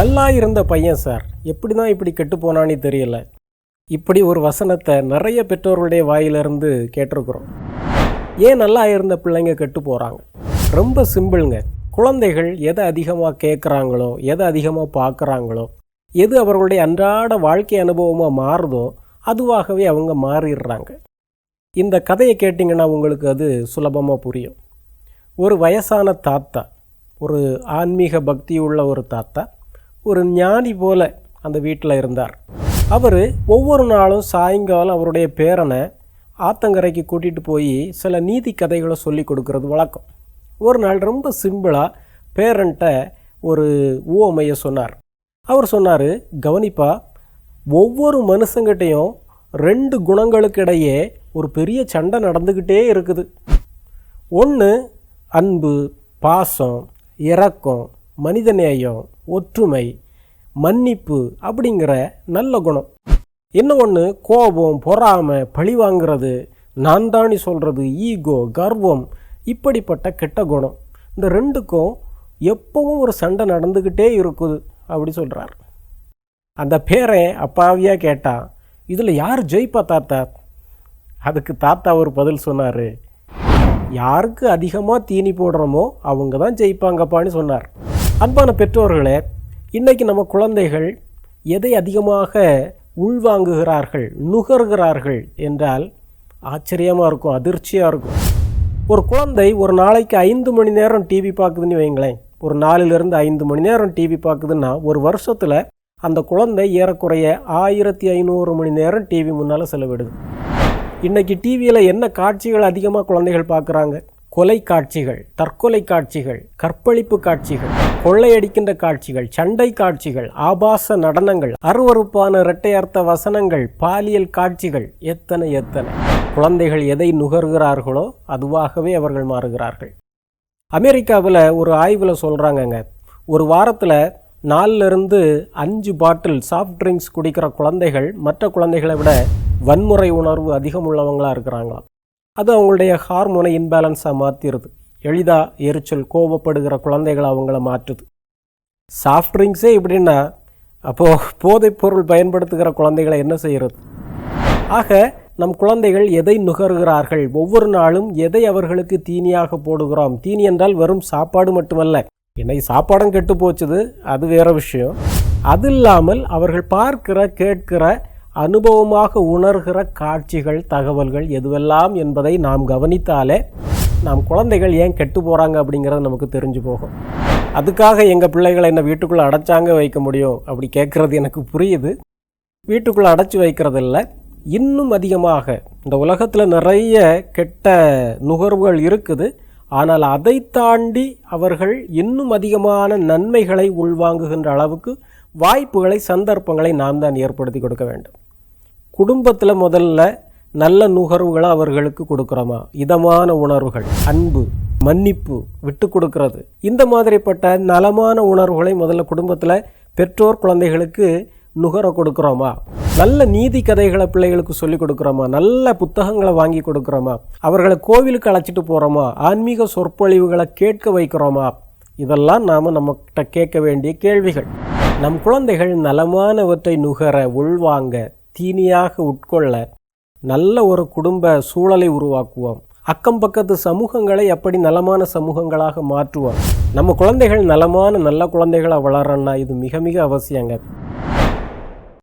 நல்லா இருந்த பையன் சார். எப்படி தான் இப்படி கெட்டு போனான்னு தெரியல. இப்படி ஒரு வசனத்தை நிறைய பெற்றோர்களுடைய வாயிலிருந்து கேட்டிருக்கிறோம். ஏன் நல்லா இருந்த பிள்ளைங்க கெட்டு போகிறாங்க ரொம்ப சிம்பிளுங்க. குழந்தைகள் எதை அதிகமாக கேட்குறாங்களோ எதை அதிகமாக பார்க்குறாங்களோ எது அவர்களுடைய அன்றாட வாழ்க்கை அனுபவமாக மாறுதோ அதுவாகவே அவங்க மாறிடுறாங்க. இந்த கதையை கேட்டிங்கன்னா உங்களுக்கு அது சுலபமாக புரியும். ஒரு வயசான தாத்தா ஒரு ஆன்மீக பக்தி உள்ள ஒரு தாத்தா ஒரு ஞானி போல அந்த வீட்டில் இருந்தார். அவர் ஒவ்வொரு நாளும் சாயங்காலம் அவருடைய பேரனை ஆத்தங்கரைக்கு கூட்டிகிட்டு போய் சில நீதி கதைகளை சொல்லி கொடுக்கறது வழக்கம். ஒரு நாள் ரொம்ப சிம்பிளாக பேரண்ட்ட ஒரு ஊமையை சொன்னார். அவர் சொன்னார் கவனிப்பா ஒவ்வொரு மனுஷங்கிட்டையும் ரெண்டு குணங்களுக்கு இடையே ஒரு பெரிய சண்டை நடந்துக்கிட்டே இருக்குது. ஒன்று அன்பு பாசம் இறக்கம் மனிதநேயம் ஒற்றுமை மன்னிப்பு அப்படிங்கிற நல்ல குணம். இன்னும் ஒன்று கோபம் பொறாமை பழி வாங்கிறது நான் தானி சொல்கிறது ஈகோ கர்வம் இப்படிப்பட்ட கெட்ட குணம். இந்த ரெண்டுக்கும் எப்பவும் ஒரு சண்டை நடந்துக்கிட்டே இருக்குது அப்படி சொல்கிறார் அந்த பேரை அப்பாவியாக கேட்டான் இதில் யார் ஜெயிப்பா தாத்தா? அதுக்கு தாத்தா ஒரு பதில் சொன்னார் யாருக்கு அதிகமாக தீனி போடுறோமோ அவங்க தான் ஜெயிப்பாங்கப்பான்னு சொன்னார். அன்பான பெற்றோர்களே இன்றைக்கி நம்ம குழந்தைகள் எதை அதிகமாக உள்வாங்குகிறார்கள் நுகர்கிறார்கள் என்றால் ஆச்சரியமாக இருக்கும் அதிர்ச்சியாக இருக்கும். ஒரு குழந்தை ஒரு நாளைக்கு ஐந்து மணி நேரம் டிவி பார்க்குதுன்னு வைங்களேன். ஒரு நாலுலேருந்து ஐந்து மணி நேரம் டிவி பார்க்குதுன்னா ஒரு வருஷத்தில் அந்த குழந்தை ஏறக்குறைய ஆயிரத்தி ஐநூறு மணி நேரம் டிவி முன்னால் செலவிடுது. இன்றைக்கி டிவியில் என்ன காட்சிகள் அதிகமாக குழந்தைகள் பார்க்குறாங்க? கொலை காட்சிகள் தற்கொலை காட்சிகள் கற்பழிப்பு காட்சிகள் கொள்ளையடிக்கின்ற காட்சிகள் சண்டை காட்சிகள் ஆபாச நடனங்கள் அருவறுப்பான இரட்டை அர்த்த வசனங்கள் பாலியல் காட்சிகள் எத்தனை எத்தனை. குழந்தைகள் எதை நுகர்கிறார்களோ அதுவாகவே அவர்கள் மாறுகிறார்கள். அமெரிக்காவில் ஒரு ஆய்வில் சொல்கிறாங்கங்க ஒரு வாரத்தில் நாலுலேருந்து அஞ்சு பாட்டில் சாஃப்ட் ட்ரிங்க்ஸ் குடிக்கிற குழந்தைகள் மற்ற குழந்தைகளை விட வன்முறை உணர்வு அதிகம் உள்ளவங்களாக இருக்கிறாங்களாம். அது அவங்களுடைய ஹார்மோனை இன்பேலன்ஸாக மாற்றிடுது எளிதாக எரிச்சல் கோபப்படுகிற குழந்தைகளை அவங்கள மாற்றுது. சாஃப்ட் ட்ரிங்க்ஸே இப்படின்னா அப்போது போதைப் பொருள் பயன்படுத்துகிற குழந்தைகளை என்ன செய்கிறது ஆக நம் குழந்தைகள் எதை நுகர்கிறார்கள்? ஒவ்வொரு நாளும் எதை அவர்களுக்கு தீனியாக போடுகிறோம்? தீனி என்றால் வெறும் சாப்பாடு மட்டுமல்ல. இன்னைக்கு சாப்பாடும் கெட்டு போச்சுது. அது வேற விஷயம். அது இல்லாமல் அவர்கள் பார்க்கிற கேட்கிற அனுபவமாக உணர்கிற காட்சிகள் தகவல்கள் எதுவெல்லாம் என்பதை நாம் கவனித்தாலே நாம் குழந்தைகள் ஏன் கெட்டு போகிறாங்க அப்படிங்கிறது நமக்கு தெரிஞ்சு போகும். அதுக்காக எங்கள் பிள்ளைகளை என்ன வீட்டுக்குள்ளே அடைச்சாங்க வைக்க முடியும் அப்படி கேட்குறது எனக்கு புரியுது. வீட்டுக்குள்ளே அடைச்சி வைக்கிறதில்ல. இன்னும் அதிகமாக இந்த உலகத்தில் நிறைய கெட்ட நுகர்வுகள் இருக்குது. ஆனால் அதை தாண்டி அவர்கள் இன்னும் அதிகமான நன்மைகளை உள்வாங்குகின்ற அளவுக்கு வாய்ப்புகளை சந்தர்ப்பங்களை நாம் தான் ஏற்படுத்தி கொடுக்க வேண்டும். குடும்பத்தில் முதல்ல நல்ல நுகர்வுகளை அவர்களுக்கு கொடுக்குறோமா? இதமான உணர்வுகள் அன்பு மன்னிப்பு விட்டு கொடுக்கறது. இந்த மாதிரிப்பட்ட நலமான உணர்வுகளை முதல்ல குடும்பத்தில் பெற்றோர் குழந்தைகளுக்கு நுகர கொடுக்குறோமா? நல்ல நீதி கதைகளை பிள்ளைகளுக்கு சொல்லி கொடுக்குறோமா? நல்ல புத்தகங்களை வாங்கி கொடுக்குறோமா? அவர்களை கோவிலுக்கு அழைச்சிட்டு போகிறோமா ஆன்மீக சொற்பொழிவுகளை கேட்க வைக்கிறோமா? இதெல்லாம் நாம் நம்மகிட்ட கேட்க வேண்டிய கேள்விகள். நம் குழந்தைகள் நலமானவற்றை நுகர உள்வாங்க தீனியாக உட்கொள்ள நல்ல ஒரு குடும்ப சூழலை உருவாக்குவோம். அக்கம் பக்கத்து சமூகங்களை எப்படி நலமான சமூகங்களாக மாற்றுவோம். நம்ம குழந்தைகள் நலமான நல்ல குழந்தைகளாக வளரன்னா இது மிக மிக அவசியங்க.